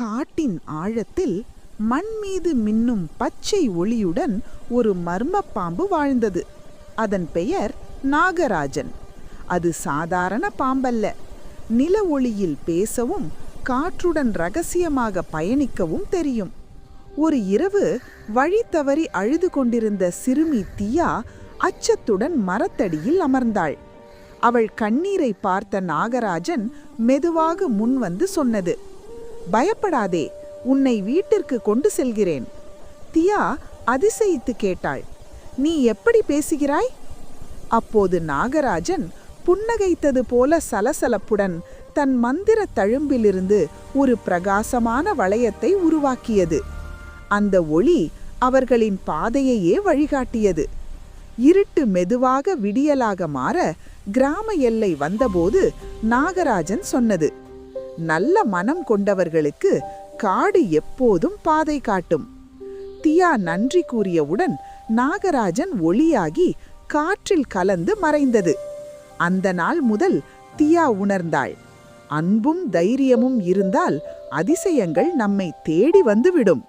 காட்டின் ஆழத்தில் மண் மீது மின்னும் பச்சை ஒளியுடன் ஒரு மர்ம பாம்பு வாழ்ந்தது. அதன் பெயர் நாகராஜன். அது சாதாரண பாம்பல்ல. நில ஒளியில் பேசவும் காற்றுடன் ரகசியமாக பயணிக்கவும் தெரியும். ஒரு இரவு வழி தவறி அழுது கொண்டிருந்த சிறுமி தியா அச்சத்துடன் மரத்தடியில் அமர்ந்தாள். அவள் கண்ணீரை பார்த்த நாகராஜன் மெதுவாக முன் வந்து சொன்னது பயப்படாதே உன்னை வீட்டிற்கு கொண்டு செல்கிறேன். தியா அதிசயித்து கேட்டாள். நீ எப்படி பேசுகிறாய்? அப்போது நாகராஜன் புன்னகைத்தது போல சலசலப்புடன் தன் மந்திர தழும்பிலிருந்து ஒரு பிரகாசமான வளையத்தை உருவாக்கியது. அந்த ஒளி அவர்களின் பாதையையே வழிகாட்டியது. இருட்டு மெதுவாக விடியலாக மாற கிராம எல்லை வந்தபோது நாகராஜன் சொன்னது நல்ல மனம் கொண்டவர்களுக்கு காடு எப்போதும் பாதை காட்டும். தியா நன்றி கூறியவுடன் நாகராஜன் ஒளியாகி காற்றில் கலந்து மறைந்தது. அந்த நாள் முதல் தியா உணர்ந்தாள். அன்பும் தைரியமும் இருந்தால் அதிசயங்கள் நம்மை தேடி வந்துவிடும்.